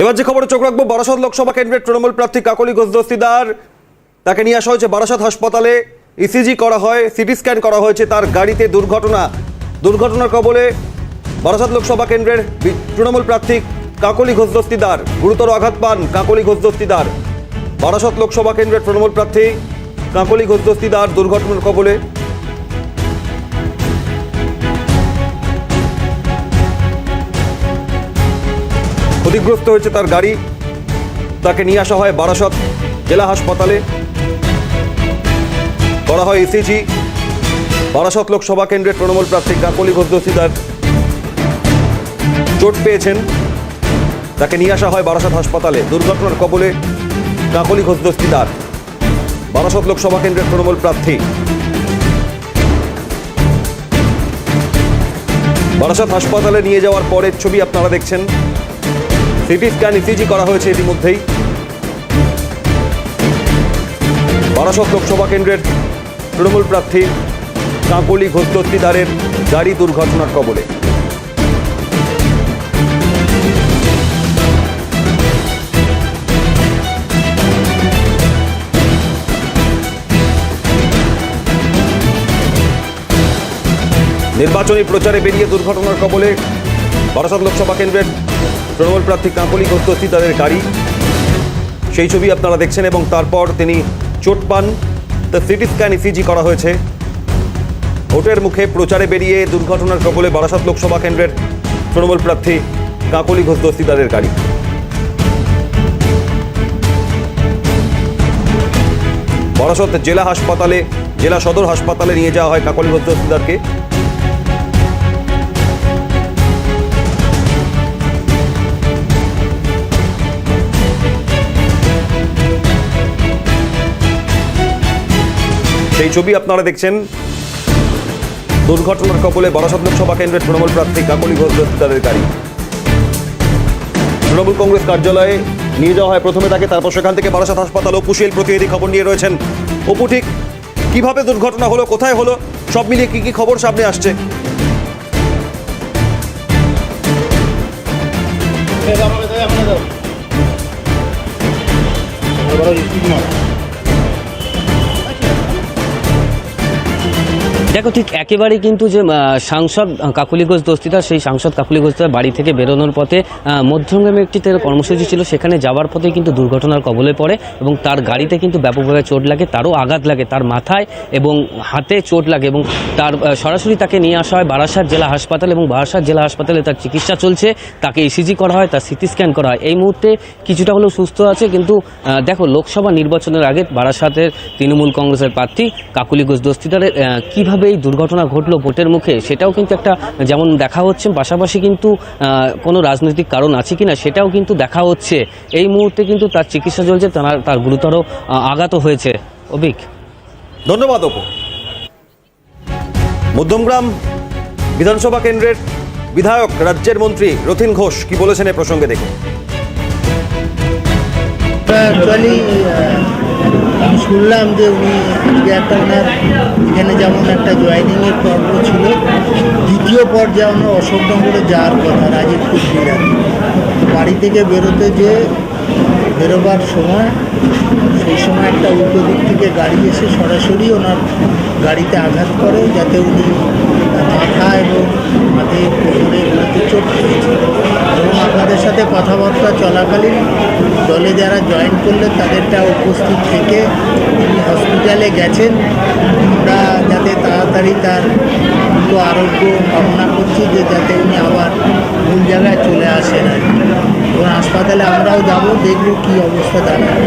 এবার যে খবরে চোখ রাখব, বারাসত লোকসভা কেন্দ্রের তৃণমূল প্রার্থী কাকলি ঘোষ দস্তিদার তাকে নিয়ে আসা হয়েছে বারাসত হাসপাতালে। ইসিজি করা হয় সিটি স্ক্যান করা হয়েছে তার গাড়িতে দুর্ঘটনা। দুর্ঘটনার কবলে বারাসত লোকসভা কেন্দ্রের তৃণমূল প্রার্থী কাকলি ঘোষ দস্তিদার গুরুতর আঘাত পান কাকলি ঘোষ দস্তিদার বারাসত লোকসভা কেন্দ্রের তৃণমূল প্রার্থী কাকলি ঘোষ দস্তিদার দুর্ঘটনার কবলে ক্ষতিগ্রস্ত হয়েছে তার গাড়ি। তাকে নিয়ে আসা হয় বারাসত জেলা হাসপাতালে। করা হয় এসিজি বারাসত লোকসভা কেন্দ্রের তৃণমূল প্রার্থী কাকলি ঘোষ দস্তিদার চোট পেয়েছেন। তাকে নিয়ে আসা হয় বারাসত হাসপাতালে। দুর্ঘটনার কবলে কাকলি ঘোষ দস্তিদার বারাসত লোকসভা কেন্দ্রের তৃণমূল প্রার্থী। বারাসত হাসপাতালে নিয়ে যাওয়ার পরের ছবি আপনারা দেখছেন। সিটি স্ক্যান ইসিজি করা হয়েছে ইতিমধ্যেই। বারাসত লোকসভা কেন্দ্রের তৃণমূল প্রার্থী কাঁকলি ঘোষ দস্তিদারের গাড়ি দুর্ঘটনার কবলে। নির্বাচনী প্রচারে বেরিয়ে দুর্ঘটনার কবলে বারাসত লোকসভা কেন্দ্রের তৃণমূল প্রার্থী কাঁকলি ঘোষ দস্তিদারের গাড়ি। সেই ছবি আপনারা দেখছেন এবং তারপর তিনি চোট পান। তা সিটি স্ক্যান ইসিজি করা হয়েছে। ভোটের মুখে প্রচারে বেরিয়ে দুর্ঘটনার কবলে বারাসত লোকসভা কেন্দ্রের তৃণমূল প্রার্থী কাকলি ঘোষ দস্তিদারের গাড়ি। বারাসত জেলা হাসপাতালে, জেলা সদর হাসপাতালে নিয়ে যাওয়া হয় কাকলি ঘোষ দস্তিদারকে সেই ছবি আপনারা দেখছেন। দুর্ঘটনার কবলে বারাসত লোকসভা কেন্দ্রের তৃণমূল প্রার্থী কাকলি ঘোষ দস্তিদারের গাড়ি। তৃণমূল কংগ্রেস কার্যালয়ে নিয়ে যাওয়া হয় প্রথমে তাকে, তারপর সেখান থেকে বারাসত হাসপাতাল ও অপুশীল প্রতিনিধি খবর নিয়ে রয়েছেন। অপু, ঠিক কীভাবে দুর্ঘটনা হলো, কোথায় হলো, সব মিলিয়ে কি কি খবর সামনে আসছে? দেখো ঠিক একেবারেই কিন্তু যে সাংসদ কাকুলি ঘোষ দস্তিদার সেই সাংসদ কাকুলি ঘোষ বাড়ি থেকে বেরোনোর পথে মধ্যমগ্রামে একটি তার কর্মসূচি ছিল সেখানে যাওয়ার পথে কিন্তু দুর্ঘটনার কবলে পড়ে এবং তার গাড়িতে কিন্তু ব্যাপকভাবে চোট লাগে তারও আঘাত লাগে তার মাথায় এবং হাতে চোট লাগে এবং তার সরাসরি তাকে নিয়ে আসা হয় বারাসাত জেলা হাসপাতাল এবং বারাসাত জেলা হাসপাতালে তার চিকিৎসা চলছে তাকে ইসিজি করা হয় তার সিটি স্ক্যান করা হয়। এই মুহূর্তে কিছুটা হলেও সুস্থ আছে কিন্তু দেখো লোকসভা নির্বাচনের আগে বারাসাতের তৃণমূল কংগ্রেসের প্রার্থী কাকুলি ঘোষ দস্তিদারের আহ, কীভাবে এই দুর্ঘটনা ঘটলো ভোটের মুখে সেটাও কিন্তু একটা যেমন দেখা হচ্ছে পাশাপাশি কিন্তু কোনো রাজনৈতিক কারণ আছে কিনা সেটাও কিন্তু দেখা হচ্ছে। এই মুহূর্তে কিন্তু তার চিকিৎসা চলছে তার তার গুরুতর আহ, আঘাতও হয়েছে। অভিক। ধন্যবাদ অপু। মধ্যমগ্রাম বিধানসভা কেন্দ্রের বিধায়ক রাজ্যের মন্ত্রী রথিন ঘোষ কি বলেছেন এ প্রসঙ্গে দেখুন। আমি শুনলাম যে উনি আজকে একটা ওনার এখানে যেমন একটা জয়েনিংয়ের পর্ব ছিল, দ্বিতীয় পর্যায়ে আমরা অশোকনগরে যাওয়ার কথা, রাজীবপুর জেলার বাড়ি থেকে বেরোতে যে বেরোবার সময়, সেই সময় একটা উল্টো দিক থেকে গাড়ি এসে সরাসরি ওনার গাড়িতে আঘাত করে, যাতে উনি মাথা এবং হাতে এগুলোতে চোট পেয়েছে সাথে কথাবার্তা চলাকালীন দলে যারা জয়েন করলেন, তাদেরটা উপস্থিত থেকে হসপিটালে গেছেন। আমরা যাতে তাড়াতাড়ি তার দ্রুত আরোগ্য কামনা করছি যে যাতে উনি আবার ভুল জায়গায় চলে আসেন আর এবং হাসপাতালে আমরাও যাব, দেখব কী অবস্থা দাঁড়ায়